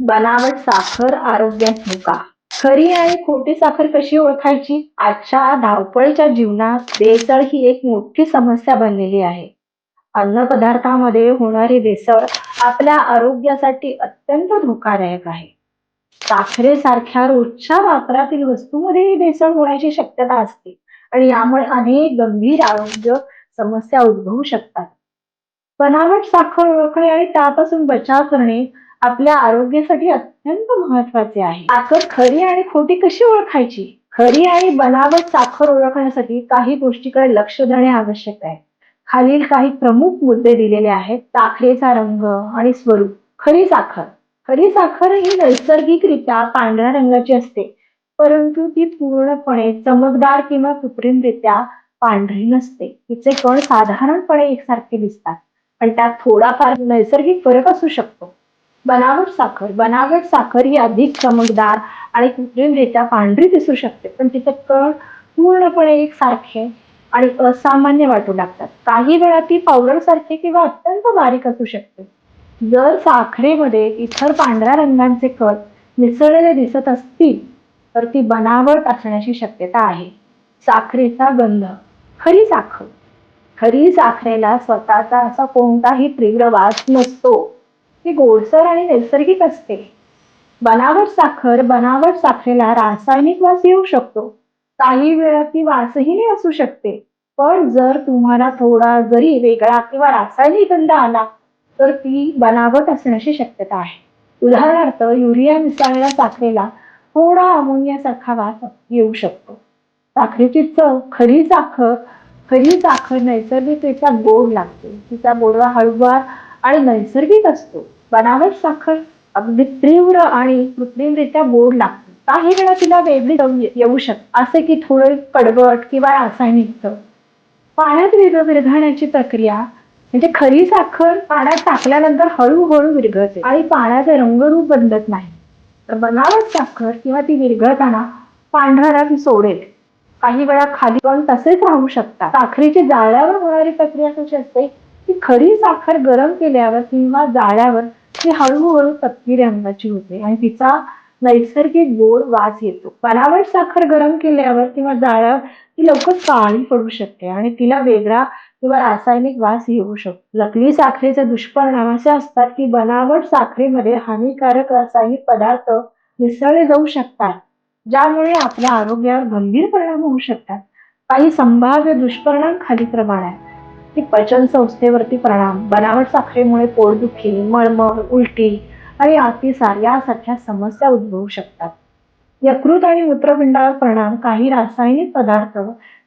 बनावट साखर आरोग्यात धोका खरी आणि खोटी साखर कशी ओळखायची? आजच्या धावपळीच्या जीवनात भेसळ ही एक मोठी समस्या बनलेली आहे. अन्न पदार्थामध्ये होणारी भेसळ आपल्या आरोग्यासाठी अत्यंत धोकादायक आहे. साखरेसारख्या रोजच्या वापरातील वस्तूमध्ये ही भेसळ होण्याची शक्यता असते आणि यामुळे अनेक गंभीर आरोग्य समस्या उद्भवू शकतात. बनावट साखर ओळखणे आणि त्यापासून बचाव करणे आपल्या आरोग्यासाठी अत्यंत महत्त्वाचे आहे. साखर खरी आणि खोटी कशी ओळखायची? खरी आणि बनावट साखर ओळखण्यासाठी काही गोष्टीकडे लक्ष देणे आवश्यक आहे. खालील काही प्रमुख मुद्दे दिलेले आहेत. साखरेचा रंग आणि स्वरूप. खरी साखर. खरी साखर ही नैसर्गिकरित्या पांढऱ्या रंगाची असते परंतु ती पूर्णपणे चमकदार किंवा कृत्रिमरित्या पांढरी नसते. तिचे कण साधारणपणे एकसारखे दिसतात पण त्यात थोडाफार नैसर्गिक फरक असू शकतो. बनावट साखर. बनावट साखर ही अधिक चमकदार आणि कृत्रिमरित्या पांढरी दिसू शकते. पण तिचे कण पूर्णपणे एकसारखे आणि असामान्य वाटू लागतात. काही वेळा ती पावडर सारखी किंवा अत्यंत बारीक असू शकते. जर साखरेमध्ये इतर पांढऱ्या रंगांचे कण मिसळलेले दिसत असतील तर ती बनावट असण्याची शक्यता आहे. साखरेचा गंध. खरी साखर. खरी साखरेला स्वतःचा असा कोणताही तीव्र वास नसतो. ती गोडसर आणि नैसर्गिक असते. बनावट साखर बनावट साखरेला रासायनिक वास येऊ शकतो. काही वेळा ती वासही असू शकते. पण जर तुम्हाला थोडा जरी वेगळा किंवा रासायनिक गंध आला तर ती बनावट असण्याची शक्यता आहे. उदाहरणार्थ युरिया मिसळलेल्या साखरेला थोडा अमोनियासारखा वास येऊ शकतो. साखरेची चव खरी साखर खरी साखर नैसर्गिकरित्या गोड लागते. तिचा गोडवा हळूवार आणि नैसर्गिक असतो. बनावट साखर अगदी तीव्र आणि कृत्रिमरित्या गोड लागते. काही वेळा तिला वेगळी येऊ शकते. असे की थोडे कडवट किंवा रासायनिक पाण्यात विरघळण्याची प्रक्रिया म्हणजे खरी साखर पाण्यात टाकल्यानंतर हळूहळू विरघळते आणि पाण्याचे रंगरूप बदलत नाही. तर बनावट साखर किंवा ती विरघळताना पांढरा रंग सोडेल. काही वेळा खाली पण तसेच राहू शकतात. साखरेची जाळ्यावर होणारी प्रक्रिया कशी असते? खडी खरी साखर गरम केल्यावर किंवा जाळ्यावर ती हळूहळू तपकिरी रंगाची होते आणि तिचा नैसर्गिक गोड वास येतो. बनावट साखर गरम केल्यावर किंवा जाळ्यावर ती लवकर काळी पडू शकते आणि तिला वेगळा किंवा रासायनिक वास येऊ शकतो. नकली साखरेचे दुष्परिणाम असे असतात की बनावट साखरेमध्ये हानिकारक रासायनिक पदार्थ मिसळले जाऊ शकतात ज्यामुळे आपल्या आरोग्यावर गंभीर परिणाम होऊ शकतात. काही संभाव्य दुष्परिणाम खालीलप्रमाणे आहेत. की पचन संस्थेवरती परिणाम बनावट साखरेमुळे पोटदुखी मळमळ उलटी आणि अतिसार यासारख्या समस्या उद्भवू शकतात. यकृत आणि मूत्रपिंडावर परिणाम काही रासायनिक पदार्थ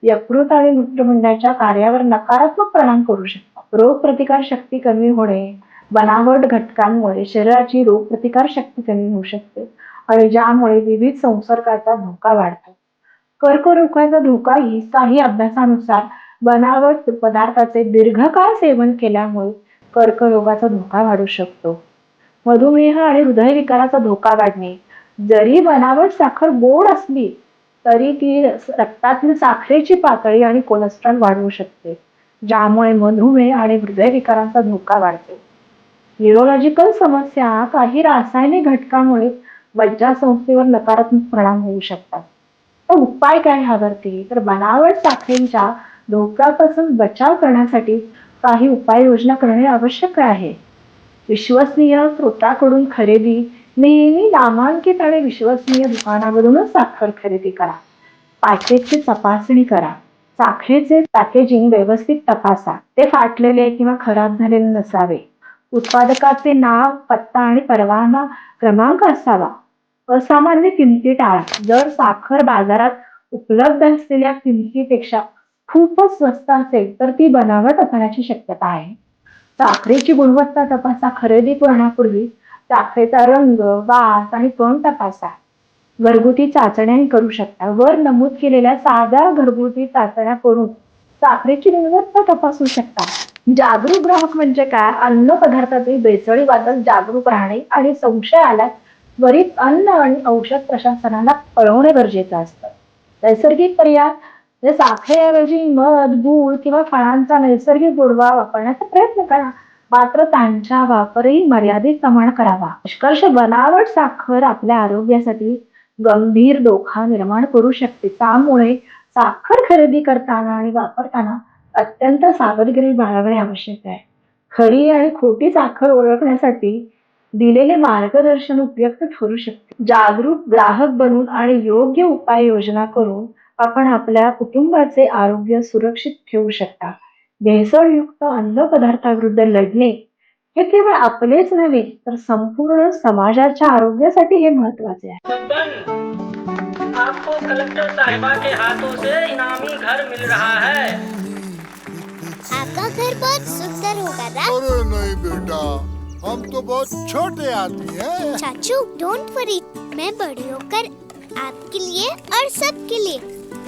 यकृत आणि मूत्रपिंडाच्या कार्यावर नकारात्मक परिणाम करू शकतात. रोगप्रतिकार शक्ती कमी होणे बनावट घटकांमुळे शरीराची रोगप्रतिकार शक्ती कमी होऊ शकते आणि ज्यामुळे विविध संसर्गाचा धोका वाढतो. कर्करोगाचा धोकाही काही अभ्यासानुसार बनावट पदार्थाचे दीर्घकाळ सेवन केल्यामुळे कर्करोगाचा धोका वाढू शकतो. मधुमेह आणि हृदयविकाराचा धोका वाढणे. जरी बनावट साखर गोड असली तरी ती रक्तातील साखरेची पातळी आणि कोलेस्ट्रॉल वाढवू शकते ज्यामुळे मधुमेह आणि हृदयविकारांचा धोका वाढतो. न्यूरोलॉजिकल समस्या काही रासायनिक घटकांमुळे मज्जासंस्थेवर नकारात्मक परिणाम होऊ शकतात. तर उपाय काय ह्यावरती? तर बनावट साखरेंच्या धोक्यापासून बचाव करण्यासाठी काही उपाययोजना करणे आवश्यक आहे. विश्वसनीय स्रोताकडून खरेदी नेहमी नामांकित आणि विश्वसनीय दुकानामधूनच साखर खरेदी करा. पॅकेजची तपासणी करा. साखरेचे पॅकेजिंग व्यवस्थित तपासा. ते फाटलेले किंवा खराब झालेले नसावे. उत्पादकाचे नाव पत्ता आणि परवाना क्रमांक असावा. असामान्य किमती टाळा. जर साखर बाजारात उपलब्ध असलेल्या किमतीपेक्षा खूपच स्वस्त असेल तर ती बनावट असण्याची शक्यता आहे. साखरेची गुणवत्ता तपासा खरेदी करण्यापूर्वी साखरेचा रंग वास आणि कण तपासा. घरगुती चाचण्या करू शकता. वर नमूद केलेल्या साध्या घरगुती चाचण्या करून साखरेची गुणवत्ता तपासू शकता. जागरूक ग्राहक म्हणजे काय? अन्न पदार्थातील भेसळीबद्दल जागरूक राहणे आणि संशय आल्यास त्वरित अन्न आणि औषध प्रशासनाला कळवणे गरजेचं असतं. नैसर्गिक पर्याय म्हणजे साखरेऐवजी मध गूळ किंवा फळांचा नैसर्गिक गोडवा वापरण्याचा प्रयत्न करा. मात्र त्यांचा वापरही मर्यादित प्रमाण करावा. निष्कर्ष बनावट साखर आपल्या आरोग्यासाठी गंभीर धोका निर्माण करू शकते. त्यामुळे साखर खरेदी करताना आणि वापरताना अत्यंत सावधगिरी बाळगणे आवश्यक आहे. खरी आणि खोटी साखर ओळखण्यासाठी दिलेले मार्गदर्शन उपयुक्त ठरू शकते. जागरूक ग्राहक बनून आणि योग्य उपाययोजना करून आपण आपल्या कुटुंबाचे आरोग्य सुरक्षित ठेवू शकता. भेसळयुक्त अन्न पदार्थाविरुद्ध लढणे हे केवळ आपलेच नव्हे तर संपूर्ण समाजाच्या आरोग्यासाठी हे महत्त्वाचे आहे. बब्बन आपको कलेक्टर साहिबा के हाथों से इनामी घर मिल रहा है। आपका घर बहुत सुंदर होगा ना अरे नहीं बेटा हम तो बहुत छोटे आदमी हैं। चाचू डोंट वरी मैं बड़ी होकर आपके लिए और सबके लिए